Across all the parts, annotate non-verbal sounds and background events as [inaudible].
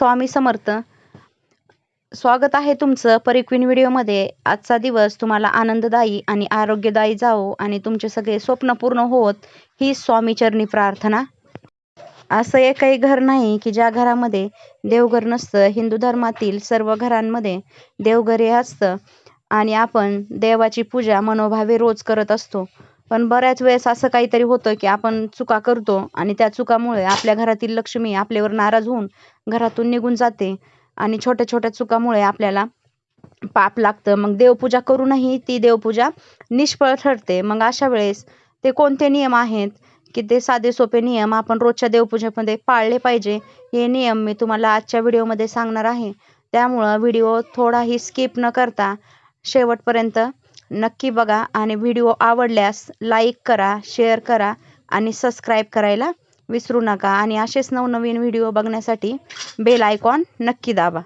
स्वामी समर्थ. स्वागत आहे तुमचं परिक्विन व्हिडिओमध्ये. आजचा दिवस तुम्हाला आनंददायी आणि आरोग्यदायी जावो आणि तुमचे सगळे स्वप्न पूर्ण होत ही स्वामीचरणी प्रार्थना. असं एकही घर नाही की ज्या घरामध्ये देवघर नसतं हिंदू धर्मातील सर्व घरांमध्ये देवघर हे असतं आणि आपण देवाची पूजा मनोभावे रोज करत असतो. पण बऱ्याच वेळेस असं काहीतरी होतं की आपण चुका करतो आणि त्या चुकामुळे आपल्या घरातील लक्ष्मी आपल्यावर नाराज होऊन घरातून निघून जाते आणि छोट्या छोट्या चुकामुळे आपल्याला पाप लागतं. मग देवपूजा करूनही ती देवपूजा निष्फळ ठरते. मग अशा वेळेस ते कोणते नियम आहेत की ते साधे सोपे नियम आपण रोजच्या देवपूजेमध्ये पाळले पाहिजे? हे नियम मी तुम्हाला आजच्या व्हिडिओमध्ये सांगणार आहे. त्यामुळं व्हिडिओ थोडाही स्किप न करता शेवटपर्यंत नक्की बघा आणि व्हिडिओ आवडल्यास लाईक करा शेअर करा आणि सबस्क्राईब करायला विसरू नका. आणि असेच नवनवीन व्हिडिओ बघण्यासाठी बेल आयकॉन नक्की दाबा.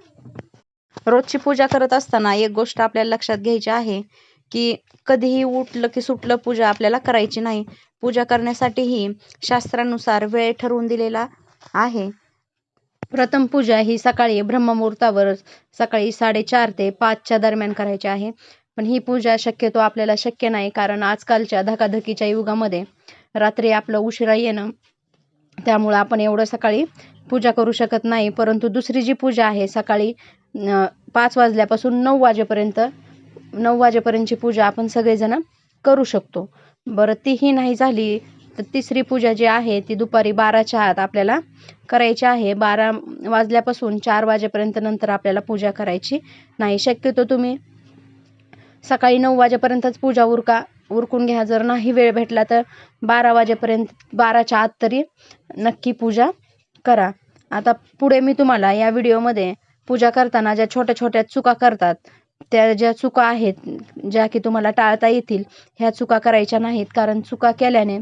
रोजची पूजा करत असताना एक गोष्ट आपल्याला लक्षात घ्यायची आहे की कधीही उठलं की सुटलं पूजा आपल्याला करायची नाही. पूजा करण्यासाठीही शास्त्रानुसार वेळ ठरवून दिलेला आहे. प्रथम पूजा ही सकाळी ब्रह्ममुहूर्तावर सकाळी साडेचार ते पाचच्या दरम्यान करायची आहे. पण ही पूजा शक्यतो आपल्याला शक्य नाही कारण आजकालच्या धकाधकीच्या युगामध्ये रात्री आपलं उशिरा येणं त्यामुळं आपण एवढं सकाळी पूजा करू शकत नाही. परंतु दुसरी जी पूजा आहे सकाळी पाच वाजल्यापासून नऊ वाजेपर्यंत नऊ वाजेपर्यंतची पूजा आपण सगळेजण करू शकतो. बरं तीही नाही झाली तर तिसरी पूजा जी आहे ती दुपारी बाराच्या आत आपल्याला करायची आहे. बारा वाजल्यापासून चार वाजेपर्यंत नंतर आपल्याला पूजा करायची नाही. शक्यतो तुम्ही सकाळी नऊ वाजेपर्यंतच पूजा उरका उरकून घ्या. जर नाही वेळ भेटला तर बारा वाजेपर्यंत बाराच्या आत तरी नक्की पूजा करा. आता पुढे मी तुम्हाला या व्हिडिओमध्ये पूजा करताना ज्या छोट्या छोट्या चुका करतात त्या ज्या चुका आहेत ज्या की तुम्हाला टाळता येतील ह्या चुका करायच्या नाहीत. कारण चुका केल्याने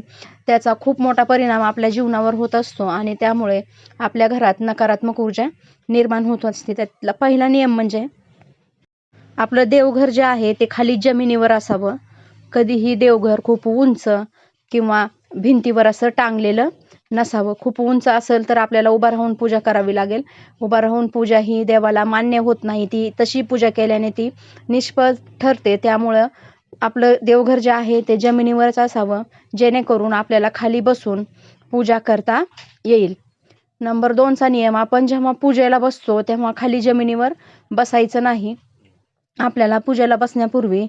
त्याचा खूप मोठा परिणाम आपल्या जीवनावर होत असतो आणि त्यामुळे आपल्या घरात नकारात्मक ऊर्जा निर्माण होत असते. त्यातला पहिला नियम म्हणजे आपलं देवघर जे आहे ते खाली जमिनीवर असावं. कधीही देवघर खूप उंच किंवा भिंतीवर असं टांगलेलं नसावं. खूप उंच असेल तर आपल्याला उभा राहून पूजा करावी लागेल. उभा राहून पूजा ही देवाला मान्य होत नाही. ती तशी पूजा केल्याने ती निष्फळ ठरते. त्यामुळं आपलं देवघर जे आहे ते जमिनीवरच असावं. जेणेकरून आपल्याला खाली बसून पूजा करता येईल. नंबर दोनचा नियम आपण जेव्हा पूजेला बसतो तेव्हा खाली जमिनीवर बसायचं नाही. आपल्याला पूजेला बसण्यापूर्वी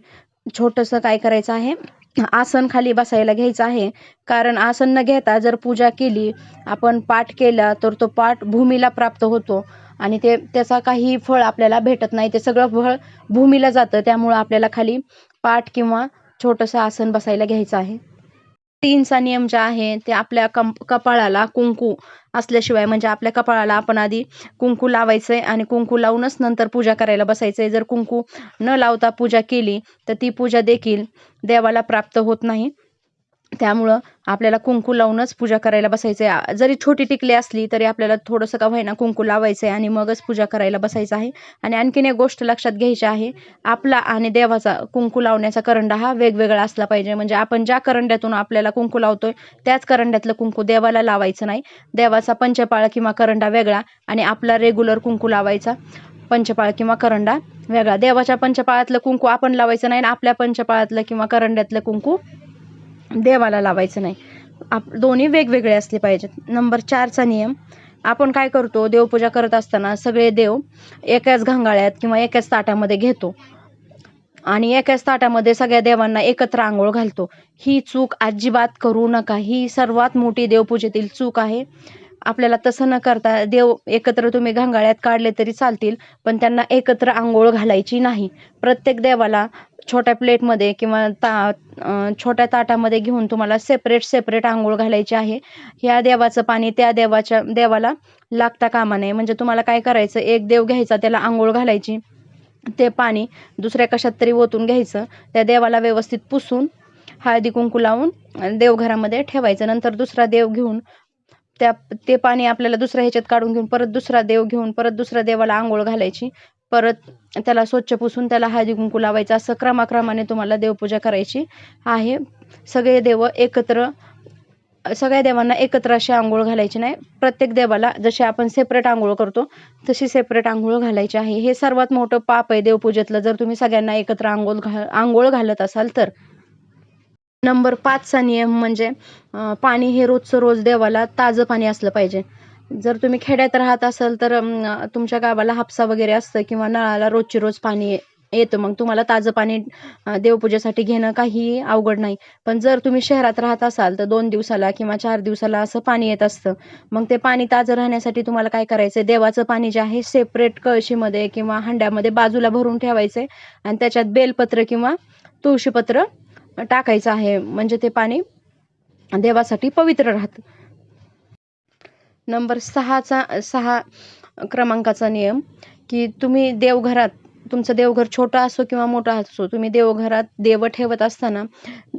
छोटंसं काय करायचं आहे? आसन खाली बसायला घ्यायचं आहे. कारण आसन न घेता जर पूजा केली आपण पाठ केला तर तो पाठ भूमीला प्राप्त होतो. आणि ते त्याचा काही फळ आपल्याला भेटत नाही. ते सगळं फळ भूमीला जातं. त्यामुळं आपल्याला खाली पाठ किंवा छोटंसं आसन बसायला घ्यायचं आहे. तीनचा नियम जे आहे ते आपल्या कं कपाळाला कुंकू असल्याशिवाय म्हणजे आपल्या कपाळाला आपण आधी कुंकू लावायचं आहे आणि कुंकू लावूनच नंतर पूजा करायला बसायचं आहे जर कुंकू न लावता पूजा केली तर ती पूजा देखील देवाला प्राप्त होत नाही. त्यामुळं आपल्याला कुंकू लावूनच पूजा करायला बसायचं आहे जरी छोटी टिकली असली तरी आपल्याला थोडंसं का होईना कुंकू लावायचं आहे आणि मगच पूजा करायला बसायचं आहे. आणि आणखीन एक गोष्ट लक्षात घ्यायची आहे आपला आणि देवाचा कुंकू लावण्याचा करंडा हा वेगवेगळा असला पाहिजे. म्हणजे आपण ज्या करंड्यातून आपल्याला कुंकू लावतोय त्याच करंड्यातलं कुंकू देवाला लावायचं नाही. देवाचा पंचपाळ किंवा करंडा वेगळा आणि आपला रेग्युलर कुंकू लावायचा पंचपाळ किंवा करंडा वेगळा. देवाच्या पंचपाळातलं कुंकू आपण लावायचं नाही आणि आपल्या पंचपाळातलं किंवा करंड्यातलं कुंकू देवाला लावायचं नाही. आप दोन्ही वेगवेगळे असले पाहिजेत. नंबर चारचा नियम आपण काय करतो देवपूजा करत असताना सगळे देव एकाच घांगाळ्यात किंवा एकाच ताटामध्ये घेतो. आणि एकाच ताटामध्ये सगळ्या देवांना एकत्र आंघोळ घालतो. ही चूक अजिबात करू नका. ही सर्वात मोठी देवपूजेतील चूक आहे. आपल्याला तसं न करता देव एकत्र तुम्ही घांगाळ्यात काढले तरी चालतील पण त्यांना एकत्र आंघोळ घालायची नाही. प्रत्येक देवाला छोट्या प्लेटमध्ये किंवा ता छोट्या ताटामध्ये घेऊन तुम्हाला सेपरेट सेपरेट आंघोळ घालायची आहे. ह्या देवाचं पाणी त्या देवाच्या देवाला लागता कामा नये. म्हणजे तुम्हाला काय करायचं? एक देव घ्यायचा त्याला आंघोळ घालायची. ते पाणी दुसऱ्या कशात तरी ओतून घ्यायचं. त्या देवाला व्यवस्थित पुसून हळदी कुंकू लावून देवघरामध्ये ठेवायचं. नंतर दुसरा देव घेऊन त्या ते पाणी आपल्याला दुसऱ्या ह्याच्यात काढून घेऊन परत दुसरा देव घेऊन परत दुसऱ्या देवाला आंघोळ घालायची. परत त्याला स्वच्छ पुसून त्याला हळदी कुंकू लावायचं. असं क्रमाक्रमाने तुम्हाला देवपूजा करायची आहे. सगळे देव एकत्र सगळ्या देवांना एकत्र अशी आंघोळ घालायची नाही. प्रत्येक देवाला जसे आपण सेपरेट आंघोळ करतो तशी सेपरेट आंघोळ घालायची आहे. हे सर्वात मोठं पाप आहे देवपूजेतलं. जर तुम्ही सगळ्यांना एकत्र आंघोळ घा आंघोळ घालत असाल तर. नंबर पाचचा नियम म्हणजे पाणी हे रोजचं रोज देवाला ताजं पाणी असलं पाहिजे. जर तुम्ही खेड्यात राहत असाल तर तुमच्या गावाला हापसा वगैरे असतं किंवा नळाला रोजची रोज पाणी येतं मग तुम्हाला ताजं पाणी देवपूजेसाठी घेणं काही अवघड नाही. पण जर तुम्ही शहरात राहत असाल तर दोन दिवसाला किंवा चार दिवसाला असं पाणी येत असतं. मग ते पाणी ताजं राहण्यासाठी तुम्हाला काय करायचं देवाचं पाणी जे आहे सेपरेट कळशीमध्ये किंवा हंड्यामध्ये बाजूला भरून ठेवायचं आणि त्याच्यात बेलपत्र किंवा तुळशीपत्र टाकायचं आहे. म्हणजे ते पाणी देवासाठी पवित्र राहतं. नंबर सहाचा सहा क्रमांकाचा नियम की तुम्ही देवघरात तुमचं देवघर छोटं असो किंवा मोठा असो तुम्ही देवघरात देव ठेवत असताना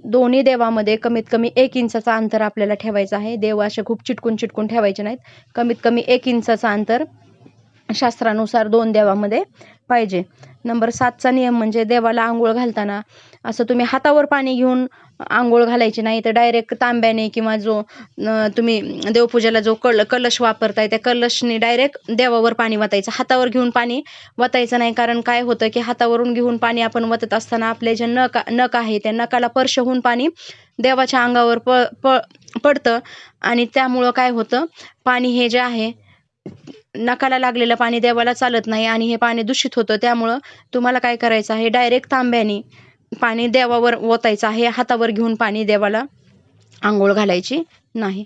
दोन्ही देवामध्ये कमीत कमी एक इंचाचा अंतर आपल्याला ठेवायचं आहे. देव असे खूप चिटकून चिटकून ठेवायचे नाहीत. कमीत कमी एक इंचाचा अंतर शास्त्रानुसार दोन देवामध्ये पाहिजे. नंबर सातचा नियम म्हणजे देवाला आंघोळ घालताना असं तुम्ही हातावर पाणी घेऊन आंघोळ घालायची नाही तर डायरेक्ट तांब्याने किंवा जो तुम्ही देवपूजेला जो कल कलश वापरताय त्या कलशने डायरेक्ट देवावर पाणी वतायचं. हातावर घेऊन पाणी वतायचं नाही कारण काय होतं की हातावरून घेऊन पाणी आपण वतत असताना आपले जे नक नक आहे त्या नकाला स्पर्श होऊन पाणी देवाच्या अंगावर प प पडतं. आणि त्यामुळं काय होतं पाणी हे जे आहे नकाला लागलेलं पाणी देवाला चालत नाही आणि हे पाणी दूषित होतं त्यामुळं तुम्हाला काय करायचं आहे? डायरेक्ट तांब्याने पाणी देवावर ओतायचं आहे हातावर घेऊन पाणी देवाला आंघोळ घालायची नाही.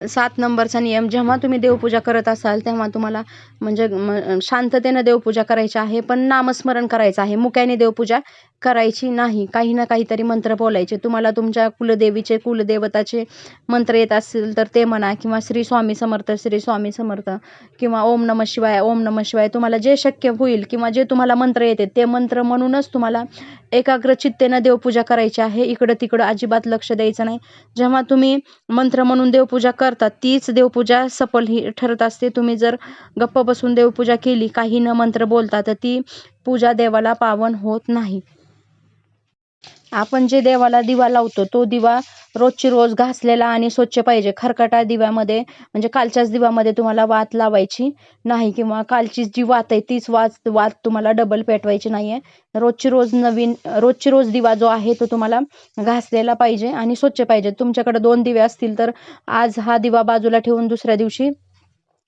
सात नंबरचा नियम जेव्हा तुम्ही देवपूजा करत असाल तेव्हा तुम्हाला म्हणजे म- शांततेनं देवपूजा करायची आहे पण नामस्मरण करायचं आहे. मुक्याने देवपूजा करायची नाही. काही ना काहीतरी मंत्र बोलायचे. तुम्हाला तुमच्या कुलदेवीचे कुलदेवताचे मंत्र येत असतील तर ते म्हणा किंवा श्री स्वामी समर्थ श्री स्वामी समर्थ किंवा ओम नम शिवाय ओम नम शिवाय तुम्हाला जे शक्य होईल किंवा जे तुम्हाला मंत्र येते ते मंत्र म्हणूनच तुम्हाला एकाग्र चित्तेनं देवपूजा करायची आहे. इकडं तिकडं अजिबात लक्ष द्यायचं नाही. जेव्हा तुम्ही मंत्र म्हणून देवपूजा करता तीच देवपूजा सफल ही ठरत असते. तुम्ही जर गप्प बसून देवपूजा केली काही न मंत्र बोलता तर ती पूजा देवाला पावन होत नाही. आपण जे देवाला दिवा लावतो तो दिवा रोजची रोज घासलेला आणि स्वच्छ पाहिजे. खरकटा दिव्यामध्ये म्हणजे कालच्याच दिव्यामध्ये तुम्हाला वात लावायची नाही किंवा कालची जी वात आहे तीच वात वात तुम्हाला डबल पेटवायची नाही आहे रोजची रोज नवीन रोजची रोज दिवा जो आहे तो तुम्हाला घासलेला पाहिजे आणि स्वच्छ पाहिजे. तुमच्याकडे दोन दिवे असतील तर आज हा दिवा बाजूला ठेवून दुसऱ्या दिवशी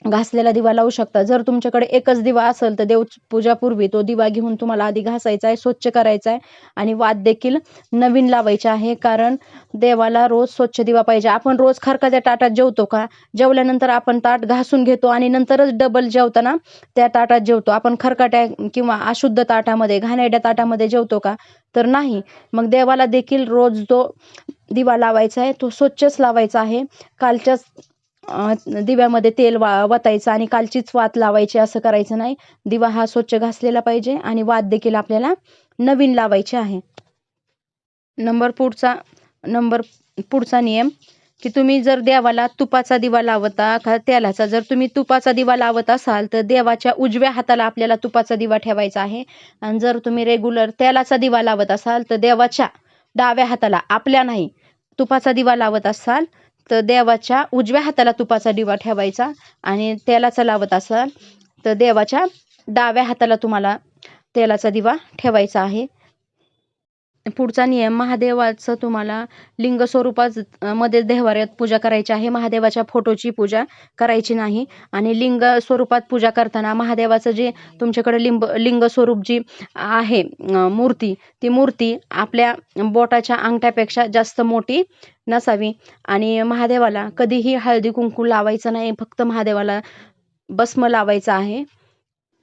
घासलेला दिवा लावू शकता. जर तुमच्याकडे एकच दिवा असेल तर देवपूजापूर्वी तो दिवा घेऊन तुम्हाला आधी घासायचा आहे स्वच्छ करायचा आहे आणि वाद देखील नवीन लावायचे आहे. कारण देवाला रोज स्वच्छ दिवा पाहिजे. आपण रोज खरकाच्या ताटात जेवतो का? जेवल्यानंतर आपण ताट घासून घेतो आणि नंतरच डबल जेवताना त्या ताटात जेवतो. आपण खरकाट्या किंवा अशुद्ध ताटामध्ये घाणेरड्या ताटामध्ये जेवतो का? तर नाही. मग देवाला देखील रोज जो दिवा लावायचा आहे तो स्वच्छच लावायचा आहे. कालच्याच दिव्यामध्ये तेल वा वतायचं आणि कालचीच वात लावायची असं करायचं नाही. दिवा हा स्वच्छ घासलेला पाहिजे आणि वात देखील आपल्याला नवीन लावायची आहे. नंबर पुढचा नंबर पुढचा नियम की तुम्ही जर देवाला तुपाचा दिवा लावता का तेलाचा जर तुम्ही तुपाचा दिवा लावत असाल तर देवाच्या उजव्या हाताला आपल्याला तुपाचा दिवा ठेवायचा आहे. आणि जर तुम्ही रेग्युलर तेलाचा दिवा लावत असाल तर देवाच्या डाव्या हाताला आपल्या नाही तुपाचा दिवा लावत असाल तर देवाच्या उजव्या हाताला तुपाचा दिवा ठेवायचा आणि तेलाचा लावत असाल तर देवाच्या डाव्या हाताला तुम्हाला तेलाचा दिवा ठेवायचा आहे. पुढचा नियम महादेवाचं तुम्हाला लिंग स्वरूपाच मध्ये देवाऱ्यात पूजा करायची आहे. महादेवाच्या फोटोची पूजा करायची नाही. आणि लिंग स्वरूपात पूजा करताना महादेवाचं जे तुमच्याकडे लिंब लिंग स्वरूप जी आहे मूर्ती ती मूर्ती आपल्या बोटाच्या अंगठ्यापेक्षा जास्त मोठी नसावी. आणि महादेवाला कधीही हळदी कुंकू लावायचं नाही. फक्त महादेवाला भस्म लावायचं आहे.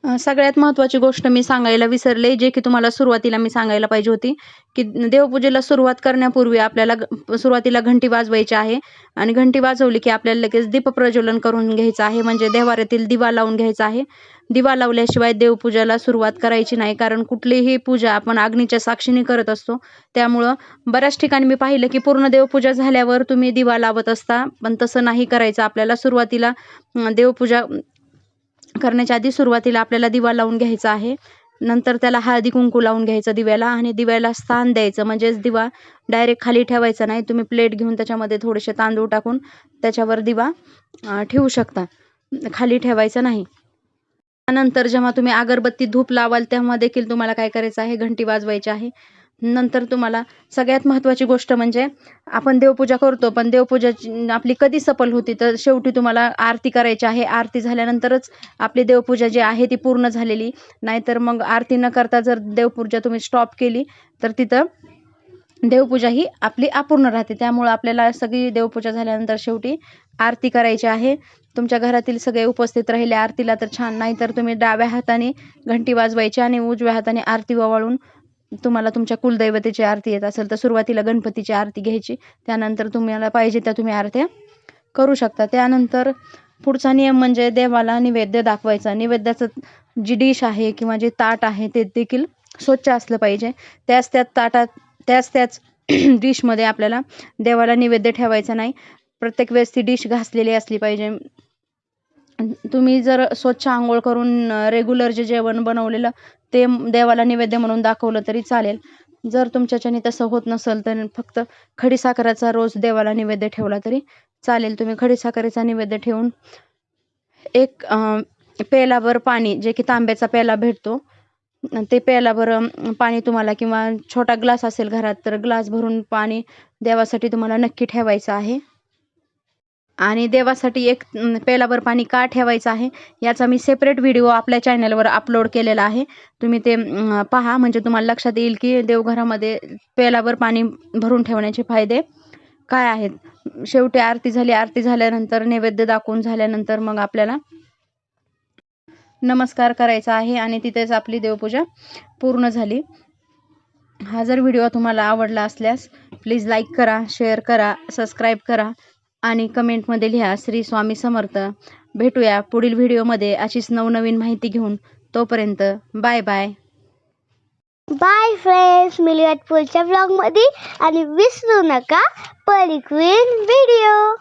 सगळ्यात महत्त्वाची गोष्ट मी सांगायला विसरले जे की तुम्हाला सुरुवातीला मी सांगायला पाहिजे होती की देवपूजेला सुरुवात करण्यापूर्वी आपल्याला ग- सुरुवातीला घंटी वाजवायची आहे आणि घंटी वाजवली की आपल्याला लगेच दीप प्रज्वलन करून घ्यायचं आहे म्हणजे देवाऱ्यातील दिवा लावून घ्यायचा आहे. दिवा लावल्याशिवाय देवपूजाला सुरुवात करायची नाही कारण कुठलीही पूजा आपण अग्नीच्या साक्षीने करत असतो. त्यामुळं बऱ्याच ठिकाणी मी पाहिलं की पूर्ण देवपूजा झाल्यावर तुम्ही दिवा लावत असता पण तसं नाही करायचं. आपल्याला सुरुवातीला देवपूजा करण्याच्या आधी सुरुवातीला आपल्याला दिवा लावून घ्यायचा आहे. नंतर त्याला हळदी कुंकू लावून घ्यायचं दिव्याला आणि दिव्याला स्थान द्यायचं. म्हणजेच दिवा डायरेक्ट खाली ठेवायचा नाही. तुम्ही प्लेट घेऊन त्याच्यामध्ये थोडेसे तांदूळ टाकून त्याच्यावर दिवा ठेवू शकता. खाली ठेवायचा नाही. त्यानंतर जेव्हा तुम्ही अगरबत्ती धूप लावाल तेव्हा देखील तुम्हाला काय करायचं आहे? घंटी वाजवायची आहे. नंतर तुम्हाला सगळ्यात महत्त्वाची गोष्ट म्हणजे आपण देवपूजा करतो पण देवपूजा आपली कधी सफल होती तर शेवटी तुम्हाला आरती करायची आहे. आरती झाल्यानंतरच आपली देवपूजा जी आहे ती पूर्ण झालेली. नाहीतर मग आरती न करता जर देवपूजा तुम्ही स्टॉप केली तर तिथं देवपूजा ही आपली अपूर्ण राहते. त्यामुळं आपल्याला सगळी देवपूजा झाल्यानंतर शेवटी आरती करायची आहे. तुमच्या घरातील सगळे उपस्थित राहिले आरतीला तर छान. नाही तर तुम्ही डाव्या हाताने घंटी वाजवायची आणि उजव्या हाताने आरती ववाळून तुम्हाला तुमच्या कुलदैवतेची आरती येत असेल तर सुरुवातीला गणपतीची आरती घ्यायची. त्यानंतर तुम्हाला पाहिजे त्या तुम्ही आरत्या करू शकता. त्यानंतर पुढचा नियम म्हणजे देवाला नैवेद्य दाखवायचा. नैवेद्याचं जी डिश आहे किंवा जे ताट आहे ते देखील स्वच्छ असलं पाहिजे. त्याच त्याच ताटात त्याच त्याच [clears throat] डिशमध्ये आपल्याला देवाला नैवेद्य ठेवायचा नाही. प्रत्येक वेळेस ती डिश घासलेली असली पाहिजे. तुम्ही जर स्वच्छ आंघोळ करून रेग्युलर जे जेवण बनवलेलं ते देवाला नैवेद्य म्हणून दाखवलं तरी चालेल. जर तुमच्याच्याने तसं होत नसेल तर फक्त खडीसाखराचा रोज देवाला नैवेद्य ठेवला तरी चालेल. तुम्ही खडीसाखरेचा नैवेद्य ठेवून एक पेलाभर पाणी जे की तांब्याचा पेला भेटतो ते पेलाभर पाणी तुम्हाला किंवा छोटा ग्लास असेल घरात तर ग्लास भरून पाणी देवासाठी तुम्हाला नक्की ठेवायचं आहे. आणि देवासाठी एक पेलाभर पाणी का ठेवायचं आहे? याचा मी सेपरेट व्हिडिओ आपल्या चॅनलवर अपलोड केलेला आहे. तुम्ही ते पहा. म्हणजे तुम्हाला लक्षात येईल की देवघरामध्ये पेलाभर पाणी भरून ठेवण्याचे फायदे काय आहेत? शेवटी आरती झाली. आरती झाल्यानंतर नैवेद्य दाखवून झाल्यानंतर मग आपल्याला नमस्कार करायचा आहे आणि तिथेच आपली देवपूजा पूर्ण झाली. हा जर व्हिडिओ तुम्हाला आवडला असल्यास प्लीज लाईक करा शेअर करा सबस्क्राईब करा. आणि कमेंटमध्ये लिहा श्री स्वामी समर्थ भेटूया पुढील व्हिडिओमध्ये अशीच नवनवीन माहिती घेऊन. तोपर्यंत बाय बाय. बाय फ्रेंड्स मिळूयात पुढच्या ब्लॉगमध्ये. आणि विसरू नका परिक्वीन व्हिडिओ.